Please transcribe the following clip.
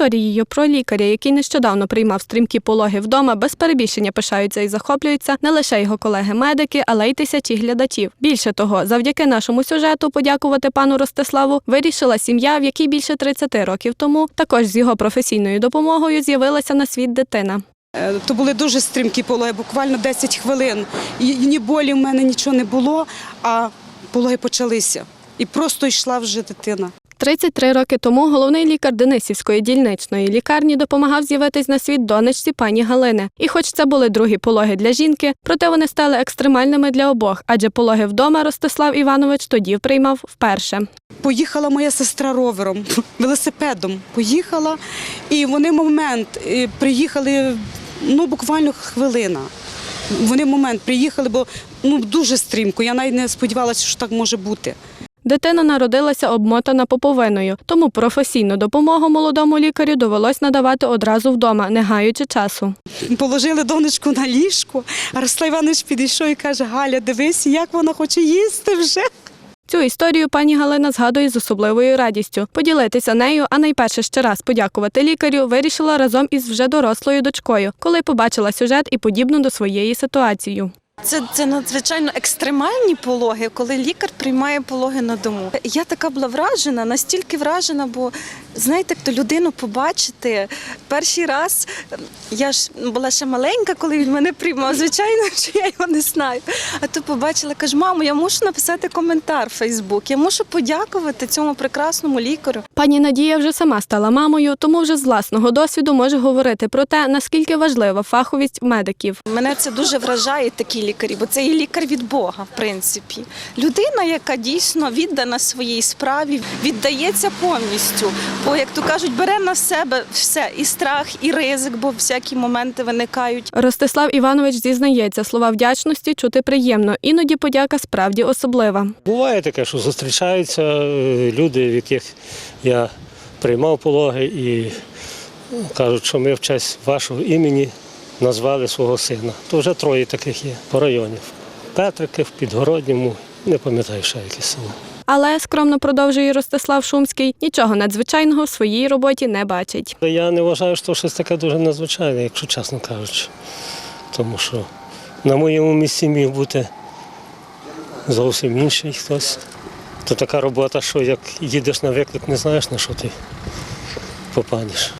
Історією про лікаря, який нещодавно приймав стрімкі пологи вдома, без перебільшення пишаються і захоплюються не лише його колеги-медики, але й тисячі глядачів. Більше того, завдяки нашому сюжету подякувати пану Ростиславу вирішила сім'я, в якій більше 30 років тому також з його професійною допомогою з'явилася на світ дитина. Е, То були дуже стрімкі пологи, буквально 10 хвилин. І ні болі в мене нічого не було, а пологи почалися. І просто йшла вже дитина. 33 роки тому головний лікар Денисівської дільничної лікарні допомагав з'явитись на світ донечці пані Галини. І хоч це були другі пологи для жінки, проте вони стали екстремальними для обох, адже пологи вдома Ростислав Іванович тоді приймав вперше. Поїхала моя сестра ровером, велосипедом. Поїхала, і вони момент е, приїхали ну, буквально хвилина. Вони в момент приїхали, бо ну, дуже стрімко. Я навіть не сподівалася, що так може бути. Дитина народилася обмотана поповиною, тому професійну допомогу молодому лікарю довелось надавати одразу вдома, не гаючи часу. Положили донечку на ліжко, а Ростислав Іванович підійшов і каже: Галя, дивись, як вона хоче їсти вже. Цю історію пані Галина згадує з особливою радістю. Поділитися нею, а найперше ще раз подякувати лікарю, вирішила разом із вже дорослою дочкою, коли побачила сюжет і подібну до своєї ситуацію. Це, це надзвичайно екстремальні пологи, коли лікар приймає пологи на дому. Я така була вражена, настільки вражена, бо знаєте, хто людину побачити перший раз. Я ж була ще маленька, коли він мене приймав. Звичайно, що я його не знаю. А то побачила, кажу, мамо, я мушу написати коментар в Фейсбук. Я мушу подякувати цьому прекрасному лікарю. Пані Надія вже сама стала мамою, тому вже з власного досвіду може говорити про те, наскільки важлива фаховість медиків. Мене це дуже вражає такі лікарі, бо це і лікар від Бога, в принципі. Людина, яка дійсно віддана своїй справі, віддається повністю. Бо, як то кажуть, бере на себе все і страх, і ризик, бо всякі моменти виникають. Ростислав Іванович зізнається, слова вдячності чути приємно, іноді подяка справді особлива. Буває таке, що зустрічаються е, люди, в яких я приймав пологи і кажуть, що ми в честь вашого імені назвали свого сина. То вже троє таких є по районі. В Петрики, в Підгородньому, не пам'ятаю ще якісь села. Але скромно продовжує Ростислав Шумський, нічого надзвичайного в своїй роботі не бачить. Я не вважаю, що щось таке дуже надзвичайне, якщо чесно кажучи. Тому що на моєму місці міг бути зовсім інший хтось. То така робота, що як їдеш на виклик, не знаєш, на що ти попадеш.